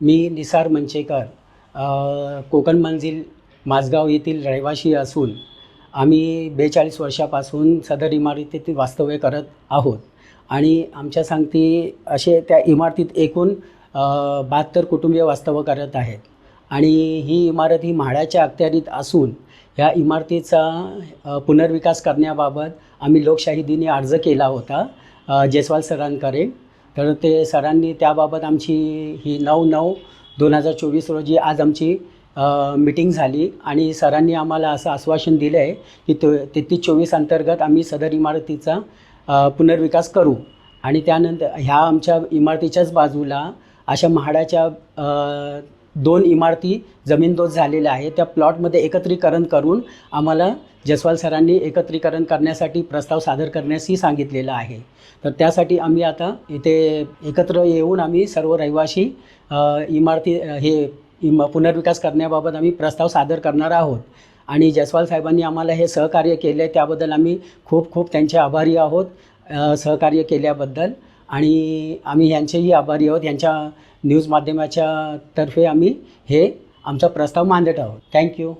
मी निसार मंचेकर कोकण मंजिल माझगाव येथील रहिवासी असून आम्ही बेचाळीस वर्षापासून सदर इमारतीत वास्तव्य करत आहोत. आणि आमच्या सांगती असे त्या इमारतीत एकूण बहात्तर कुटुंबीय वास्तव्य करत आहेत. आणि ही इमारत ही म्हाडाच्या अखत्यारीत असून ह्या इमारतीचा पुनर्विकास करण्याबाबत आम्ही लोकशाही दिनी अर्ज केला होता जयस्वाल सरांकडे. तर ते सरांनी त्याबाबत आमची ही नऊ नऊ दोन हजार चोवीस रोजी आज आमची मिटिंग झाली आणि सरांनी आम्हाला असं आश्वासन दिलं आहे की तो तेहतीस चोवीस अंतर्गत आम्ही सदर इमारतीचा पुनर्विकास करू. आणि त्यानंतर ह्या आमच्या इमारतीच्याच बाजूला अशा म्हाडाच्या दोन इमारती जमीनदोज झालेल्या आहे त्या प्लॉटमध्ये एकत्रीकरण करून आम्हाला जसवाल सरांनी एकत्रीकरण करण्यासाठी प्रस्ताव सादर करण्यासही सांगितलेलं आहे. तर त्यासाठी आम्ही आता इथे एकत्र येऊन आम्ही सर्व रहिवासी इमारती हे इम पुनर्विकास करण्याबाबत आम्ही प्रस्ताव सादर करणार आहोत. आणि जसवाल साहेबांनी आम्हाला हे सहकार्य केलं आहे त्याबद्दल आम्ही खूप खूप त्यांचे आभारी आहोत सहकार्य केल्याबद्दल. आणि आम्ही यांचेही आभारी आहोत. यांच्या न्यूज माध्यमाच्या तर्फे आम्ही हे आमचा प्रस्ताव मांडत आहोत. थँक्यू